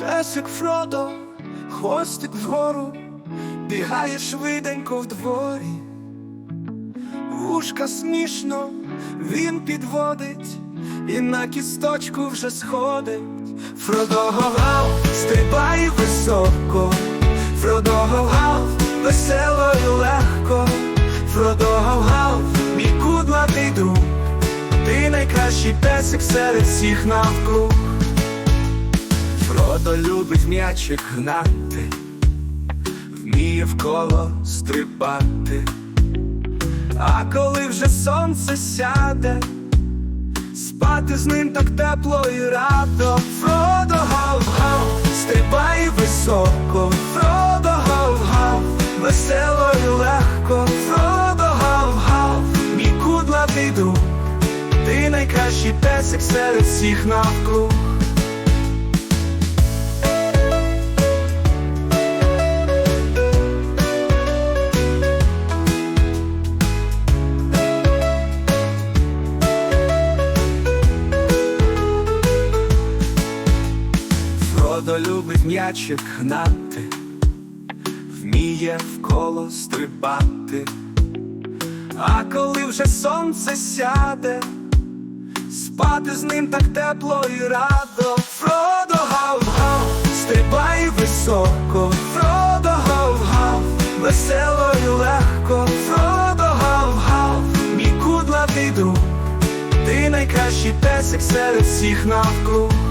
Песик Фродо, хвостик вгору, бігає швиденько в дворі. Вушка смішно він підводить і на кісточку вже сходить. Фродо гав, стрибає високо, Фродо гав, весело і легко, Фродо гав, мій кудлатий друг, ти найкращий песик серед всіх навкруг. Фродо любить м'ячик гнати, вміє вколо стрибати. А коли вже сонце сяде, спати з ним так тепло і радо. Фродо гав-гав, стрибай високо, Фродо гав-гав, весело і легко, Фродо гав-гав, мій кудлатий друг, ти найкращий песик серед всіх навкруг. Фродо любить м'ячик гнати, вміє вколо стрибати, а коли вже сонце сяде, спати з ним так тепло і радо. Фродо гав-гав, стрибай високо, Фродо гав-гав, весело і легко, Фродо гав-гав, мій кудлатий друг, ти найкращий песик серед всіх навкруг.